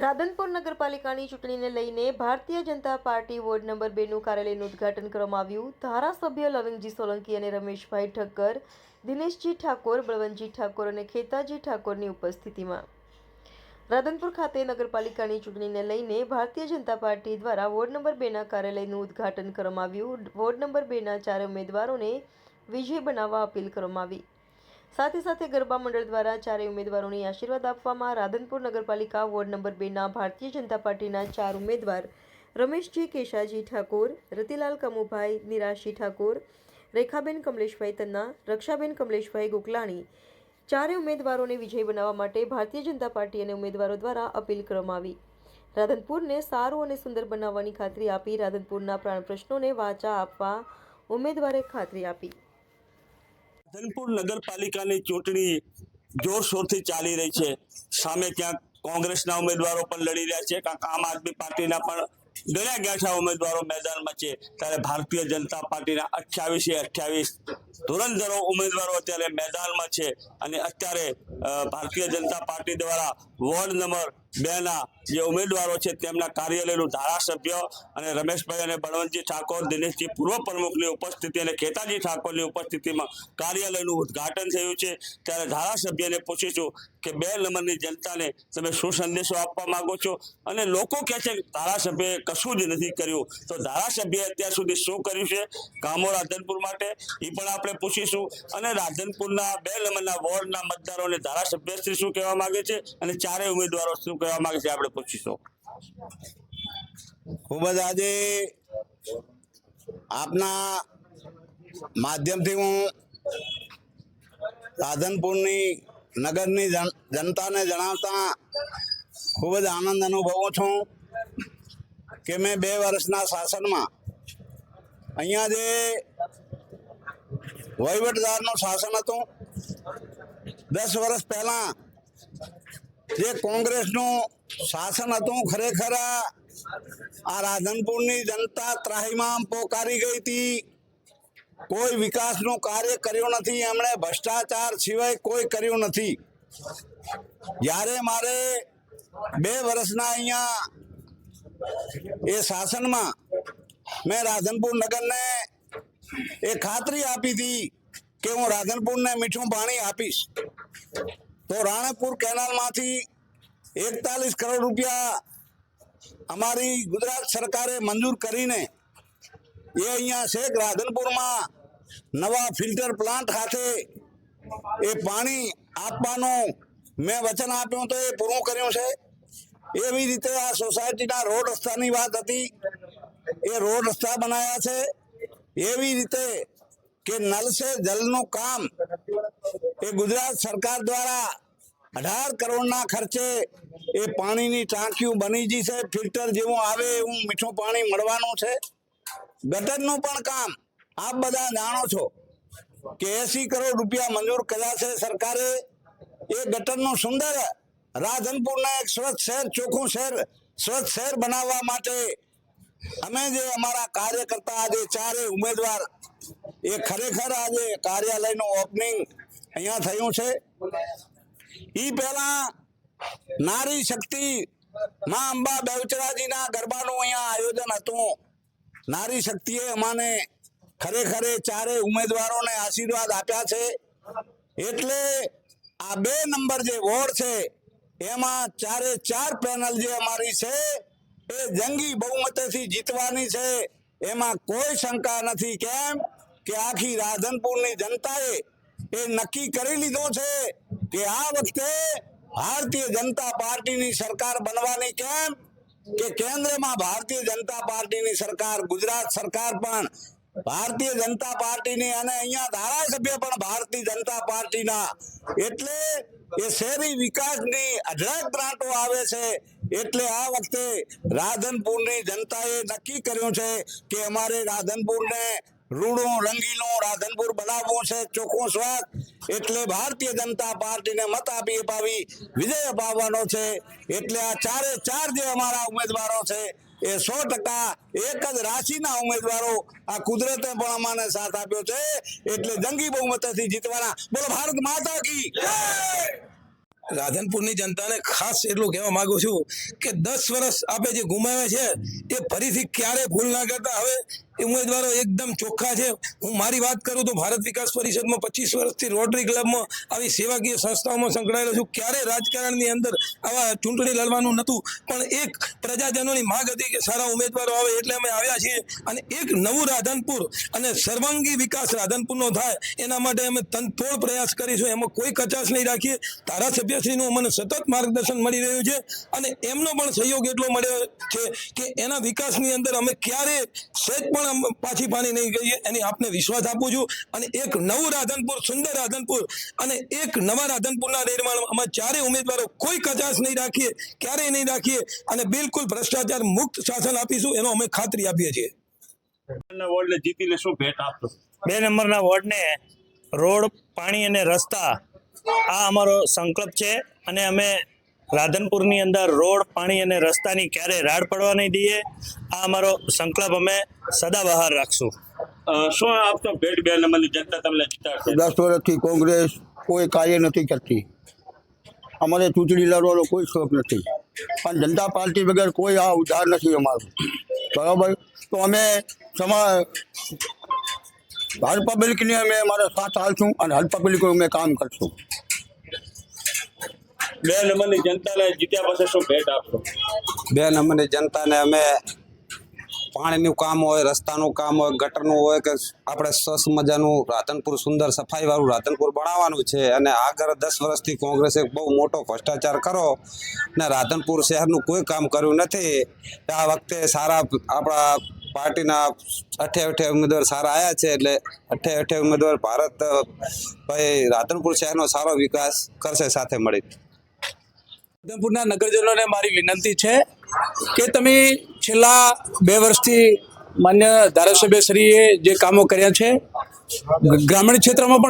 રાધનપુર નગરપાલિકાની ચૂંટણીને લઈને Bharatiya Janata party ward number બેનું કાર્યાલયનું ઉદઘાટન કરવામાં આવ્યું. ધારાસભ્ય લવિંગજી સોલંકી અને રમેશભાઈ ઠક્કર, દિનેશજી ઠાકોર, બળવંતજી ઠાકોર અને ખેતાજી ઠાકોરની ઉપસ્થિતિમાં. રાધનપુર ખાતે નગરપાલિકાની ચૂંટણીને લઈને ભારતીય જનતા પાર્ટી દ્વારા વોર્ડ નંબર બેના કાર્યાલયનું ઉદઘાટન કરવામાં આવ્યું. વોર્ડ નંબર બેના ચાર ઉમેદવારોને વિજય બનાવવા અપીલ કરવામાં આવી. સાથે સાથે ગરબા મંડળ દ્વારા ચારેય ઉમેદવારોને આશીર્વાદ આપવામાં રાધનપુર નગરપાલિકા વોર્ડ નંબર બેના ભારતીય જનતા પાર્ટીના ચાર ઉમેદવાર રમેશજી કેશાજી ઠાકોર, રતિલાલ કમુભાઈ, નિરાશી ઠાકોર, રેખાબેન કમલેશભાઈ તન્ના, રક્ષાબેન કમલેશભાઈ ગોકલાણી ચારે ઉમેદવારોને વિજય બનાવવા માટે ભારતીય જનતા પાર્ટી અને ઉમેદવારો દ્વારા અપીલ કરવામાં આવી. રાધનપુરને સારું અને સુંદર બનાવવાની ખાતરી આપી રાધનપુરના પ્રાણ પ્રશ્નોને વાચા આપવા ઉમેદવારે ખાતરી આપી. રાધનપુર નગરપાલિકાની ચૂંટણી જોરશોરથી ચાલી રહી છે. સામે ક્યાંક કોંગ્રેસના ઉમેદવારો પણ લડી રહ્યા છે કાંક આમ આદમી પાર્ટીના પણ ગણ્યા ગાંઠા ઉમેદવારો મેદાનમાં છે. ત્યારે ભારતીય જનતા પાર્ટીના અઠ્યાવીસે અઠ્યાવીસ ધોરણધરો ઉમેદવારો અત્યારે મેદાનમાં છે અને અત્યારે ભારતીય જનતા પાર્ટી દ્વારા વોર્ડ નંબર બે ના જે ઉમેદવારો છે તેમના કાર્યાલયનું ધારાસભ્ય અને રમેશભાઈ અને બળવંતજી ઠાકોર, દિનેશજી પૂર્વ પ્રમુખની ઉપસ્થિતિ અને ખેતાજી ઠાકોરની ઉપસ્થિતિમાં કાર્યાલયનું ઉદ્ઘાટન થયું છે. ત્યારે ધારાસભ્યને પૂછીશું કે બે નંબરની જનતાને તમે શું સંદેશો આપવા માંગો છો? અને લોકો કહે છે ધારાસભ્યએ કશું જ નથી કર્યું. તો ધારાસભ્યએ અત્યાર સુધી શું કર્યું છે? કામો રાધનપુર માટે એ પણ આપણે પૂછીશું. અને રાધનપુરના બે નંબરના વોર્ડના મતદારોને ધારાસભ્યશ્રી શું કહેવા માંગે છે? અને ચારેય ઉમેદવારો શું કહેવા માંગે છે, આપણે પૂછીશું. ખૂબ જ આજે આપના માધ્યમથી હું રાધનપુરની નગરની જન- જનતાને જણાવતા ખૂબ જ આનંદ અનુભવું છું કે મેં બે વર્ષના શાસનમાં અહીંયા જે વહીવટદારનું શાસન હતું, દસ વર્ષ પહેલા જે કોંગ્રેસનું શાસન હતું, ખરેખર આ રાધનપુરની જનતા ત્રાહીમામ પોકારી ગઈ હતી. કોઈ વિકાસનું કાર્ય કર્યું નથી, એમણે ભ્રષ્ટાચાર સિવાય કોઈ કર્યું નથી. જ્યારે મારે બે વર્ષના અહીંયા એ શાસનમાં મેં રાધનપુર નગરને એ ખાતરી આપી હતી કે હું રાધનપુરને મીઠું પાણી આપીશ. તો રાણકપુર કેનાલમાંથી એકતાલીસ કરોડ રૂપિયા અમારી ગુજરાત સરકારે મંજૂર કરીને એ અહીંયા શેખ રાધનપુરમાં નવા ફિલ્ટર પ્લાન્ટ ખાતે એ પાણી આપવાનું મેં વચન આપ્યું તો એ પૂરું કર્યું છે. એવી રીતે આ સોસાયટીના રોડ રસ્તાની વાત હતી. એ રોડ રસ્તા બનાવ્યા છે. એવી રીતે કે નલ સે જલનું કામ. એ ગુજરાત સરકાર દ્વારા અઢાર કરોડના ખર્ચે એ પાણીની ટાંકીઓ બની ગઈ છે. ફિલ્ટર જેવું આવે એવું મીઠું પાણી મળવાનું છે. ગટરનું પણ કામ. આપ બધા જાણો છો કે એસી કરોડ રૂપિયા મંજૂર કર્યા છે સરકારે. એ ગટરનું સુંદર રાધનપુરને એક સ્વચ્છ શહેર, ચોખ્ખું શહેર, સ્વચ્છ શહેર બનાવવા માટે અમે જે અમારા કાર્યકર્તા આજે ચારે ઉમેદવાર એ ખરેખર આજે કાર્યાલયનું ઓપનિંગ અહીંયા થયું છે. એ પહેલા નારી શક્તિ માં અંબા બેવચરાજીના ગરબાનું અહીંયા આયોજન હતું. નારી શક્તિએ અમાને ખરેખર ચારે ઉમેદવારોને આશીર્વાદ આપ્યા છે. એટલે આ બે નંબર જે વોર્ડ છે, એમાં ચારે ચાર પેનલ જે અમારી છે, એ જંગી બહુમતીથી જીતવાની છે. એમાં કોઈ શંકા નથી. કેમ? કે આખી રાધનપુરની જનતાએ એ નક્કી કરી લીધો છે કે આ વખતે ભારતીય જનતા પાર્ટીની સરકાર બનવાની કેમ? કે કેન્દ્રમાં ભારતીય જનતા પાર્ટીની સરકાર, ગુજરાત સરકાર પણ ભારતીય જનતા પાર્ટીની અને અહીંયા ધારાસભ્ય પણ ભારતીય જનતા પાર્ટીના. એટલે એ શહેરી વિકાસની અઢળક ગ્રાન્ટો આવે છે. એટલે આ વખતે રાધનપુરની જનતાએ નક્કી કર્યું છે કે અમારે રાધનપુરને રૂડું રંગીલું રાધનપુર બનાવવું છે, ચોખ્ખું સ્વાદ. એટલે ભારતીય જનતા પાર્ટીને મત આપી અપાવી, વિજય અપાવવાનો છે. એટલે આ ચારે ચાર જે અમારા ઉમેદવારો છે, એ સો ટકા એક જ રાશિના ઉમેદવારો આ કુદરતે પણ અમાને સાથ આપ્યો છે. એટલે જંગી બહુમતથી જીતવાના. બોલો, ભારત માતા કી રાધનપુરની જનતાને ખાસ એટલું કહેવા માંગુ છું કે દસ વર્ષ આપે જે ગુમાવ્યા છે, તે ફરીથી ક્યારે ભૂલ ના કરતા? હવે ઉમેદવારો એકદમ ચોખ્ખા છે. હું મારી વાત કરું તો ભારત વિકાસ પરિષદમાં પચીસ વર્ષથી રોટરી ક્લબમાં આવી સેવાકીય સંસ્થાઓમાં સંકળાયેલો છું. ક્યારે રાજકારણની અંદર આવા ચૂંટણી લડવાનું નહોતું. પણ એક પ્રજાજનોની માગ હતી કે સારા ઉમેદવારો આવે એટલે અમે આવ્યા છીએ અને એક નવું રાધનપુર અને સર્વાંગી વિકાસ રાધનપુરનો થાય એના માટે અમે તનતોડ પ્રયાસ કરીશું. એમાં કોઈ કચાશ નહીં રાખીએ. ધારાસભ્યશ્રીનું અમને સતત માર્ગદર્શન મળી રહ્યું છે અને એમનો પણ સહયોગ એટલો મળ્યો છે કે એના વિકાસની અંદર અમે ક્યારે સહેજ પણ આમ પાછી પાણી નહીં ગઈએ એની આપને વિશ્વાસ આપું છું. અને એક નવું રાધનપુર સુંદર રાધનપુર અને એક નવા રાધનપુરના નિર્માણમાં અમે ચારે ઉમેદવારો કોઈ કચાશ નહીં રાખીએ ક્યારેય નહીં રાખીએ અને બિલકુલ ભ્રષ્ટાચાર મુક્ત શાસન આપીશું એનો અમે ખાતરી આપીએ છીએ. વોર્ડને જીતીને શું ભેટ આપશો? બે નંબરના વોર્ડને રોડ પાણી અને રસ્તા આ અમારો સંકલ્પ છે અને અમે રાધનપુરની અંદર રોડ પાણી અને રસ્તાની ક્યારેય રાડ પડવા નહીં દઈએ. આ અમારો સંકલ્પ અમે સદાબહાર રાખશું. અ, શું આપશો ભેટ બે નંબરની જનતા તમને જીતાડશે? દસ વર્ષથી કોંગ્રેસ કોઈ કાર્ય નથી કરતી. અમારે ચૂંટણી લડવાનો કોઈ શોખ નથી. પણ જનતા પાર્ટી વગર કોઈ આ ઉધાર નથી અમારું. બરાબર? તો અમે સમા હર પબ્લિકને અમે અમારા સાથ હાલશું અને હર પબ્લિકનું અમે કામ કરશું. બે નંબરની જનતાને જીત્યા પછી શું ભેટ આપશો? બે નંબરની જનતાને અમે પાણીનું કામ હોય, રસ્તાનું કામ હોય, ગટરનું હોય કે આપણે સરસ મજાનું રાધનપુર સુંદર સફાઈ વાળું રાધનપુર બનાવવાનું છે અને આગળ દસ વર્ષથી કોંગ્રેસે બહુ મોટો ભ્રષ્ટાચાર કરો ને રાધનપુર શહેરનું કોઈ કામ કર્યું નથી. આ વખતે સારા આપણા પાર્ટીના અઠે અઠે ઉમેદવાર સારા આવ્યા છે એટલે અઠે અઠે ઉમેદવાર ભારત, ભાઈ રાધનપુર શહેરનો સારો વિકાસ કરશે સાથે મળી ઉધમપુરના નગરજનોને મારી વિનંતી છે કે તમે છેલ્લા બે વર્ષથી માન્ય ધારાસભ્યશ્રીએ જે કામો કર્યા છે, ગ્રામીણ ક્ષેત્રમાં પણ